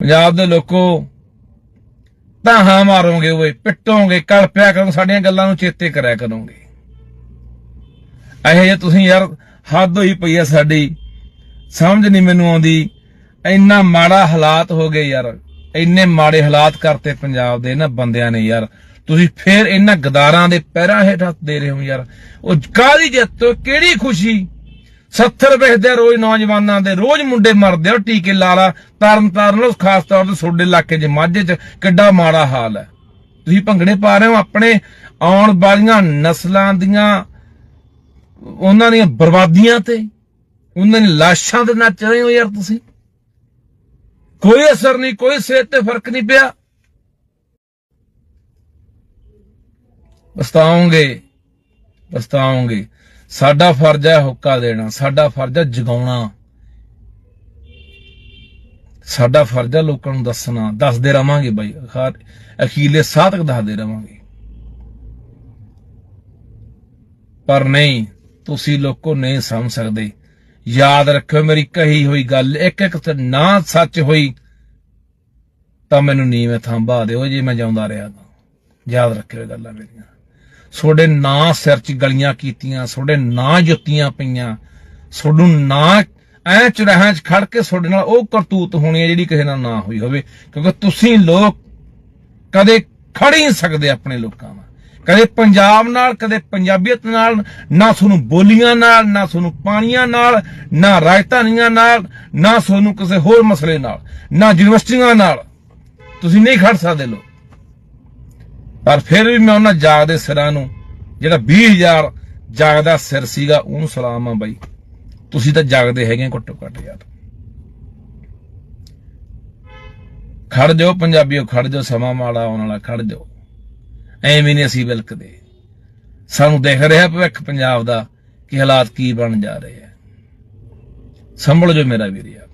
ਪੰਜਾਬ ਦੇ ਲੋਕੋ ਤਾਹਾਂ ਮਾਰੋਗੇ ਓਏ, ਪਿੱਟੋਗੇ ਕਲਪਿਆ ਕਰੋ ਸਾਡੀਆਂ ਗੱਲਾਂ ਨੂੰ ਚੇਤੇ ਕਰਿਆ ਕਰੋਗੇ। ਇਹ ਜੇ ਤੁਸੀਂ ਯਾਰ, ਹੱਦ ਹੋਈ ਪਈ ਆ ਸਾਡੀ, ਸਮਝ ਨਹੀਂ ਮੈਨੂੰ ਆਉਂਦੀ। ਇੰਨਾ ਮਾੜਾ ਹਾਲਾਤ ਹੋ ਗਏ ਯਾਰ, ਇੰਨੇ ਮਾੜੇ ਹਾਲਾਤ ਕਰਤੇ ਪੰਜਾਬ ਦੇ ਇਹਨਾਂ ਬੰਦਿਆਂ ਨੇ ਯਾਰ। ਤੁਸੀਂ ਫੇਰ ਇਹਨਾਂ ਗਦਾਰਾਂ ਦੇ ਪੈਰਾਂ ਹੇਠ ਹੱਥ ਦੇ ਰਹੇ ਹੋ ਯਾਰ। ਉਹ ਕਾਹਦੀ ਜਿੱਤ ਕਿਹੜੀ ਖੁਸ਼ੀ? 70 ਵੇਚਦੇ ਆ ਰੋਜ਼ ਨੌਜਵਾਨਾਂ ਦੇ ਰੋਜ਼ ਮੁੰਡੇ ਮਰਦੇ ਆ ਟੀਕੇ ਲਾ ਲਾ। ਤਰਨ ਤਾਰਨ ਲੋ ਖਾਸ ਤੌਰ ਤੇ ਤੁਹਾਡੇ ਇਲਾਕੇ 'ਚ ਮਾਝੇ 'ਚ ਕਿੱਡਾ ਮਾੜਾ ਹਾਲ ਹੈ। ਤੁਸੀਂ ਭੰਗੜੇ ਪਾ ਰਹੇ ਹੋ ਆਪਣੇ ਆਉਣ ਵਾਲੀਆਂ ਨਸਲਾਂ ਦੀਆਂ, ਉਹਨਾਂ ਦੀਆਂ ਬਰਬਾਦੀਆਂ ਤੇ, ਉਹਨਾਂ ਦੀਆਂ ਲਾਸ਼ਾਂ ਤੇ ਨੱਚ ਰਹੇ ਹੋ ਯਾਰ ਤੁਸੀਂ। ਕੋਈ ਅਸਰ ਨਹੀਂ, ਕੋਈ ਸਿਹਤ ਤੇ ਫ਼ਰਕ ਨਹੀਂ ਪਿਆ। ਪਛਤਾਓਗੇ ਪਛਤਾਓਗੇ। ਸਾਡਾ ਫਰਜ਼ ਹੈ ਹੁੱਕਾ ਦੇਣਾ, ਸਾਡਾ ਫਰਜ਼ ਹੈ ਜਗਾਉਣਾ। ਸਾਡਾ ਫਰਜ਼ ਹੈ ਲੋਕਾਂ ਨੂੰ ਦੱਸਣਾ, ਦੱਸਦੇ ਰਵਾਂਗੇ ਬਾਈ। ਅਖਾਰ ਅਖੀਲੇ ਸਾਹ ਤੱਕ ਦੱਸਦੇ ਰਵਾਂਗੇ। ਪਰ ਨਹੀਂ, ਤੁਸੀਂ ਲੋਕੋ ਨਹੀਂ ਸਮਝ ਸਕਦੇ। ਯਾਦ ਰੱਖਿਓ ਮੇਰੀ ਕਹੀ ਹੋਈ ਗੱਲ ਇੱਕ ਇੱਕ ਨਾ ਸੱਚ ਹੋਈ, ਤਾਂ ਮੈਨੂੰ ਨੀਵੇਂ ਥਾਂਬਾ ਦਿਓ ਜੇ ਮੈਂ ਜਾਉਂਦਾ ਰਿਹਾ ਤਾਂ। ਯਾਦ ਰੱਖਿਓ ਇਹ ਗੱਲਾਂ ਮੇਰੀਆਂ। ਤੁਹਾਡੇ ਨਾਂ ਸਿਰ 'ਚ ਗਲੀਆਂ ਕੀਤੀਆਂ ਤੁਹਾਡੇ ਨਾਂ ਜੁੱਤੀਆਂ ਪਈਆਂ ਤੁਹਾਨੂੰ ਨਾਂ ਐ ਚੁਰਾਹਾਂ 'ਚ ਖੜ ਕੇ ਤੁਹਾਡੇ ਨਾਲ ਉਹ ਕਰਤੂਤ ਹੋਣੀ ਹੈ ਜਿਹੜੀ ਕਿਸੇ ਨਾਲ ਨਾ ਹੋਈ ਹੋਵੇ, ਕਿਉਂਕਿ ਤੁਸੀਂ ਲੋਕ ਕਦੇ ਖੜ ਹੀ ਨਹੀਂ ਸਕਦੇ ਆਪਣੇ ਲੋਕਾਂ ਨਾਲ। ਕਦੇ ਪੰਜਾਬ ਨਾਲ, ਕਦੇ ਪੰਜਾਬੀਅਤ ਨਾਲ, ਨਾ ਤੁਹਾਨੂੰ ਬੋਲੀਆਂ ਨਾਲ, ਨਾ ਤੁਹਾਨੂੰ ਪਾਣੀਆਂ ਨਾਲ, ਨਾ ਰਾਜਧਾਨੀਆਂ ਨਾਲ, ਨਾ ਤੁਹਾਨੂੰ ਕਿਸੇ ਹੋਰ ਮਸਲੇ ਨਾਲ, ਨਾ ਯੂਨੀਵਰਸਿਟੀਆਂ ਨਾਲ ਤੁਸੀਂ ਨਹੀਂ ਖੜ ਸਕਦੇ ਲੋਕ। ਪਰ ਫਿਰ ਵੀ ਮੈਂ ਉਹਨਾਂ ਜਾਗਦੇ ਸਿਰਾਂ ਨੂੰ, ਜਿਹੜਾ 20000 ਜਾਗਦਾ ਸਿਰ ਸੀਗਾ, ਉਹਨੂੰ ਸਲਾਮ ਆ ਬਾਈ। ਤੁਸੀਂ ਤਾਂ ਜਾਗਦੇ ਹੈਗੇ ਆ, ਘੱਟੋ ਘੱਟ ਯਾਰ। ਖੜ ਜਾਓ ਪੰਜਾਬੀਓ, ਖੜ ਜਾਓ, ਸਮਾਂ ਮਾੜਾ ਆਉਣ ਵਾਲਾ, ਖੜ ਜਾਓ। ਐਵੇਂ ਨਹੀਂ ਅਸੀਂ ਬਿਲਕਦੇ ਸਾਨੂੰ ਦੇਖ ਰਿਹਾ ਭਵਿੱਖ ਪੰਜਾਬ ਦਾ ਕਿ ਹਾਲਾਤ ਕੀ ਬਣ ਜਾ ਰਹੇ ਆ। ਸੰਭਲ ਜੋ ਮੇਰਾ ਵੀਰ ਯਾਰ।